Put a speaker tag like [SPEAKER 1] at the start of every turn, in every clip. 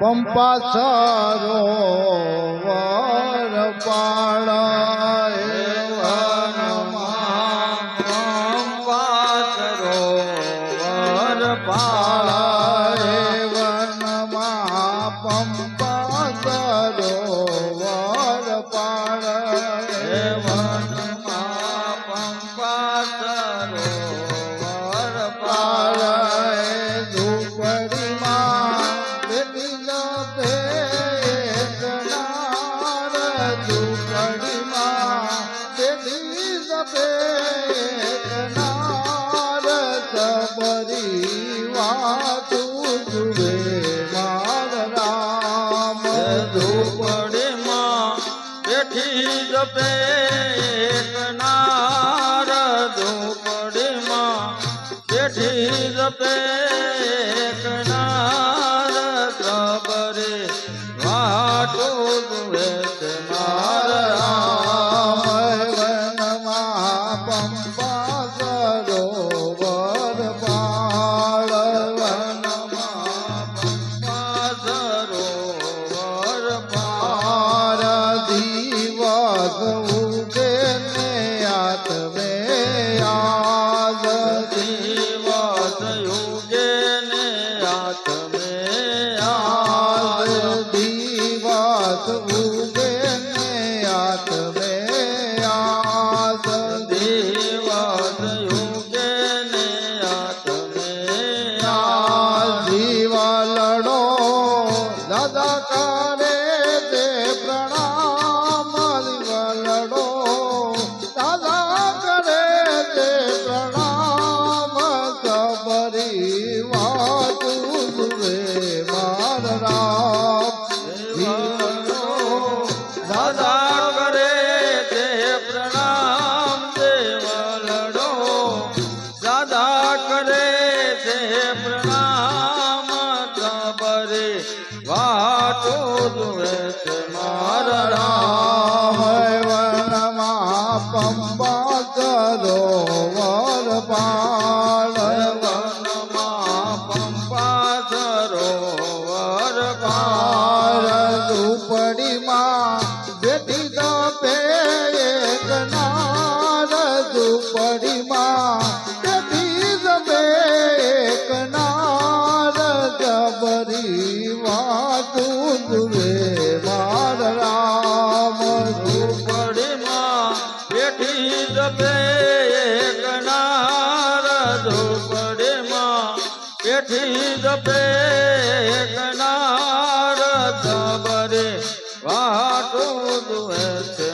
[SPEAKER 1] પંપા સરોવર પાળ
[SPEAKER 2] ટુકડીમાં તેથી સફેદ નાર
[SPEAKER 1] સબરી વાતું જુએ માર રામ ઝૂંપડીમાં તેથી સફેદ राधा का પંબા કરો વરપા
[SPEAKER 2] ઘડેમાં પેઠી જપે નાર ખબરે વાટું દુહે છે.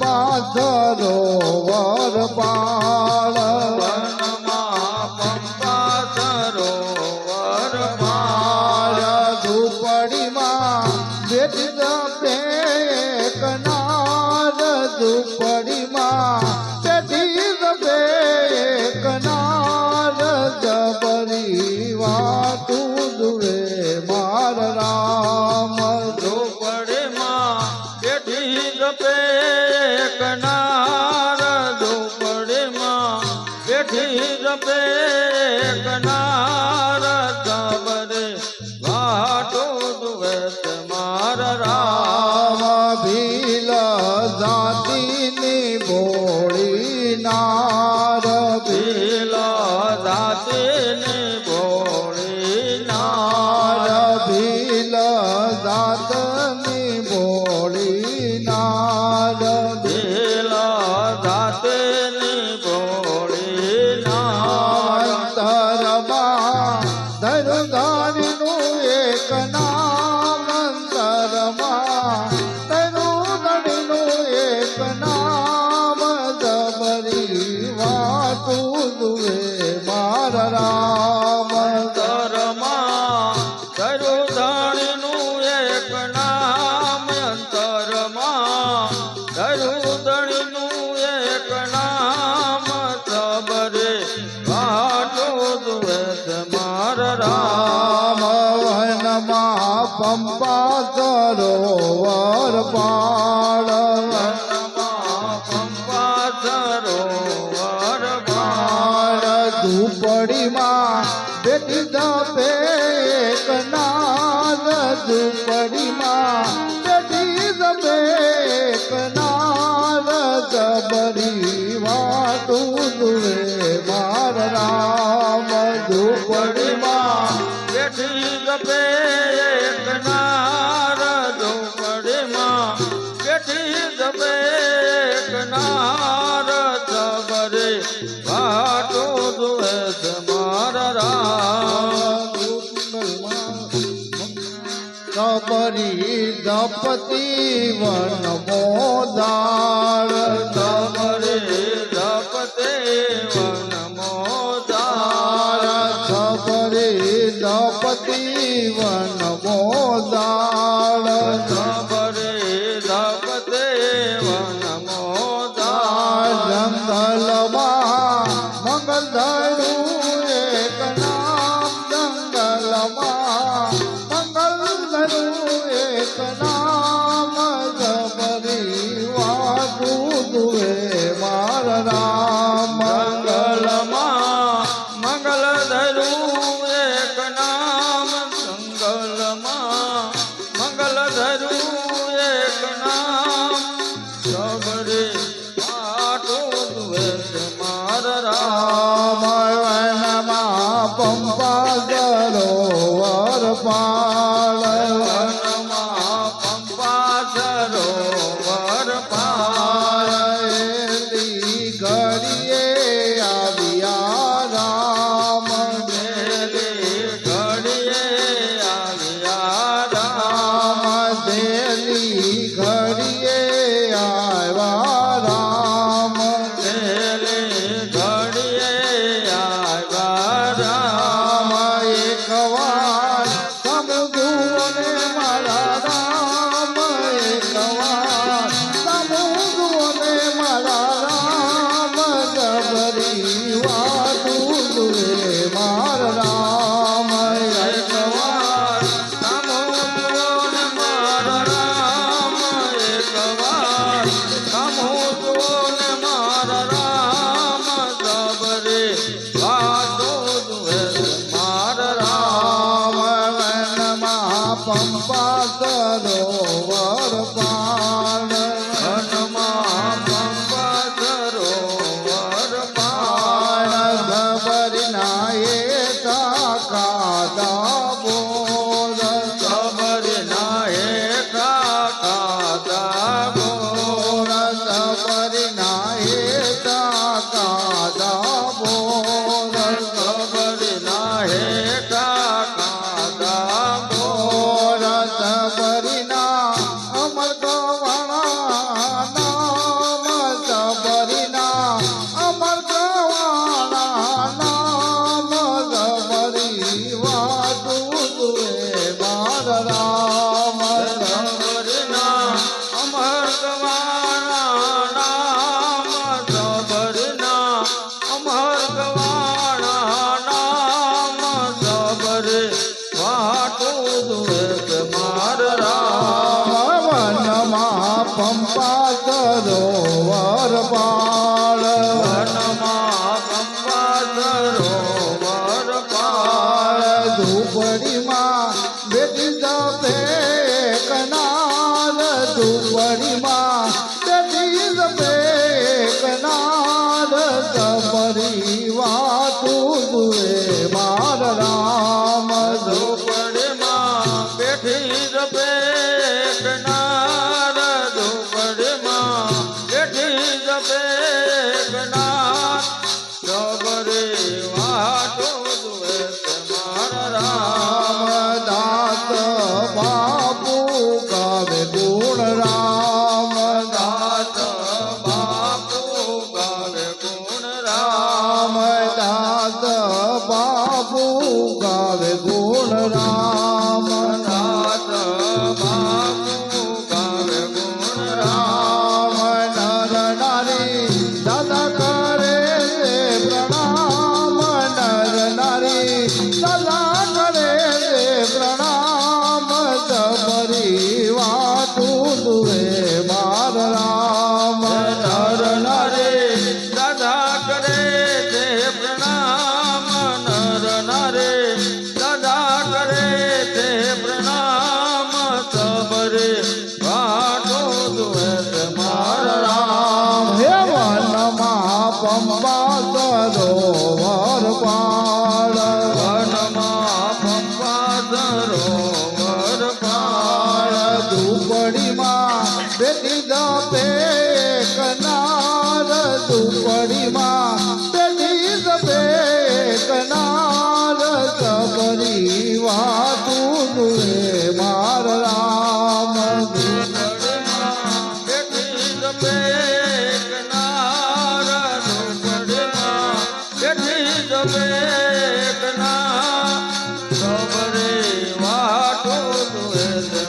[SPEAKER 1] ધરો વર પાળ. એક ઘડીમાં બેટી
[SPEAKER 2] દે
[SPEAKER 1] કરી દપતી વન મોદાળ ધમરે દપતે વન મોદાળ
[SPEAKER 2] ધમરે દપતી વન
[SPEAKER 1] ઢીર the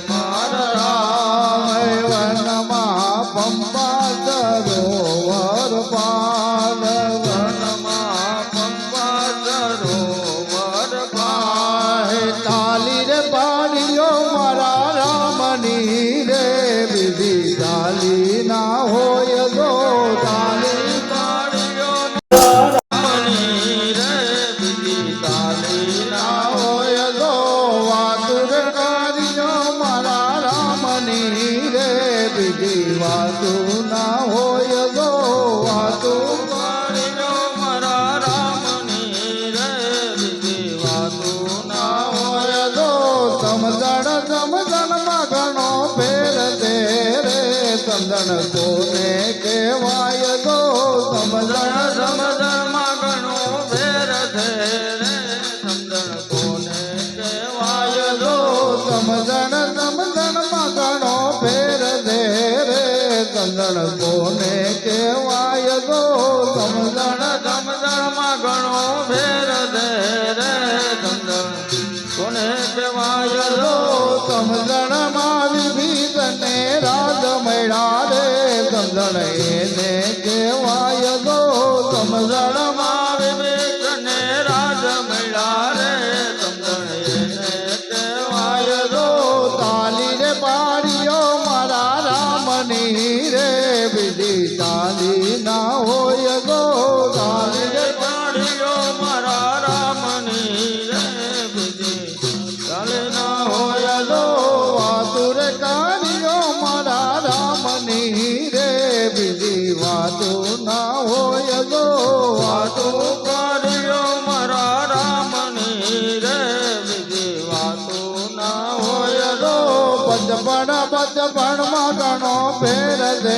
[SPEAKER 1] ફેર દે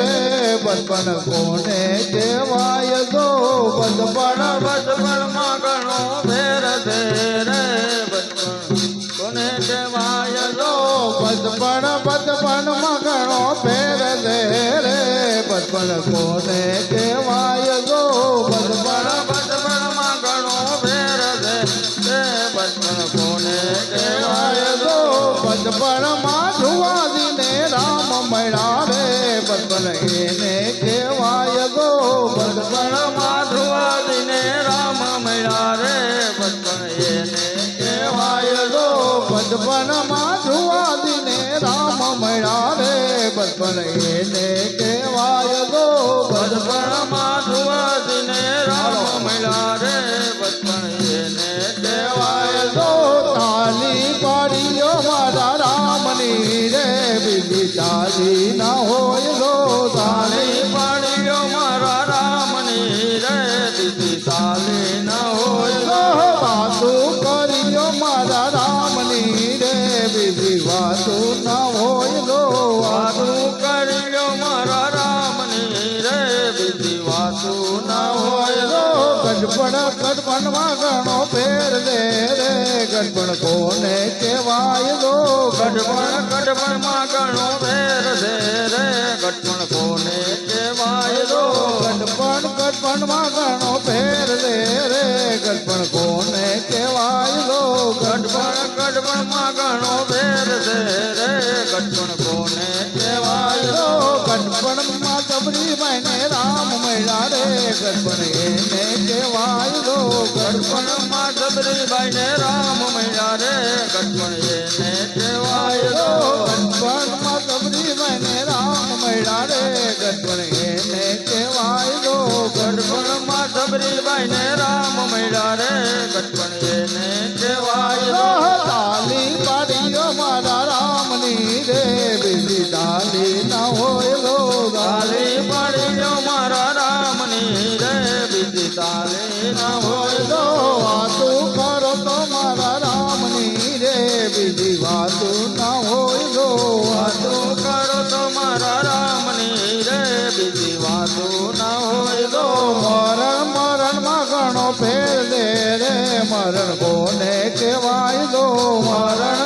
[SPEAKER 1] રે, બચપન કોને કહેવાય
[SPEAKER 2] જો
[SPEAKER 1] બચપન બચપનમાં ઘણો ફેર દે રે બચપન કોને કહેવાય
[SPEAKER 2] જો
[SPEAKER 1] બચપન બચપનમાં ઘણો ફેર દે રે બચપન કોને કહેવાય
[SPEAKER 2] જો
[SPEAKER 1] બચપન બચપનમાં ઘણો ફેર દે રે બચપન કોને કહેવાય
[SPEAKER 2] જો બચપનમાં জীবন মাধ ગઢપણ કોને
[SPEAKER 1] કહેવાય દો ગઢપણ ગઢપણમાં ઘણો ભેર છે રે. ગઢપણ કોને કહેવાય દો
[SPEAKER 2] ગઢપણ ગઢપણમાં ઘણો ભેર છે રે. ગઢપણ કોને કહેવાય દો
[SPEAKER 1] ગઢપણ ગઢપણમાં ઘણો
[SPEAKER 2] ભેર છે રે. ગઢપણ કોને કહેવાય દો
[SPEAKER 1] ગઢપણમાં સબરી મને રા
[SPEAKER 2] મારે ગરબણ એને કહેવાય
[SPEAKER 1] રો
[SPEAKER 2] ગરબણમાં જબરીભાઈ ને રામ મૈયા રે ગરબણ એને કહેવાય
[SPEAKER 1] રો ગરબણમાં જબરીભાઈ ને રામ મૈયા રે
[SPEAKER 2] ગરબણ ને তোমার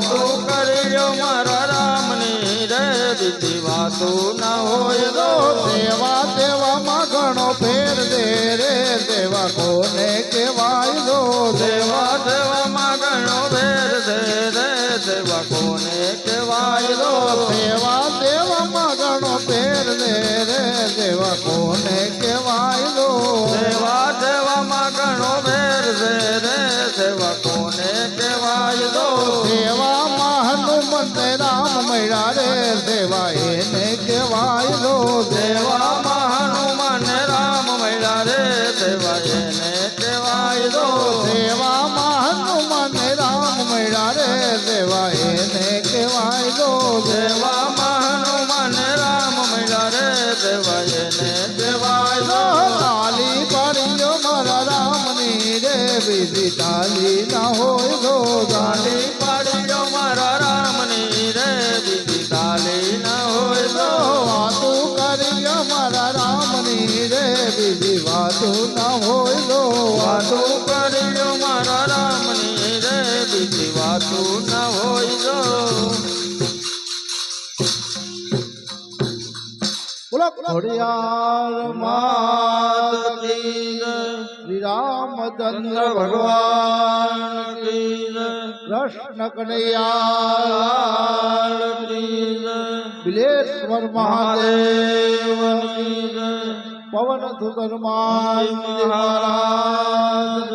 [SPEAKER 1] વાતો
[SPEAKER 2] કર્યો મારા રામની રે દીધી વાતો ના હોય
[SPEAKER 1] તો
[SPEAKER 2] વાયલો
[SPEAKER 1] દેવા વાતો કર્યો મારા રામની રે બીજી વાતો ન હોય
[SPEAKER 2] જો.
[SPEAKER 1] બોલો. ખોડિયાર
[SPEAKER 2] માત કી
[SPEAKER 1] શ્રી રામચંદ્ર ભગવાન
[SPEAKER 2] કી
[SPEAKER 1] કૃષ્ણ કનૈયા બિલેશ્વર મહાદેવ પવન
[SPEAKER 2] સુધર્માય મહારાજ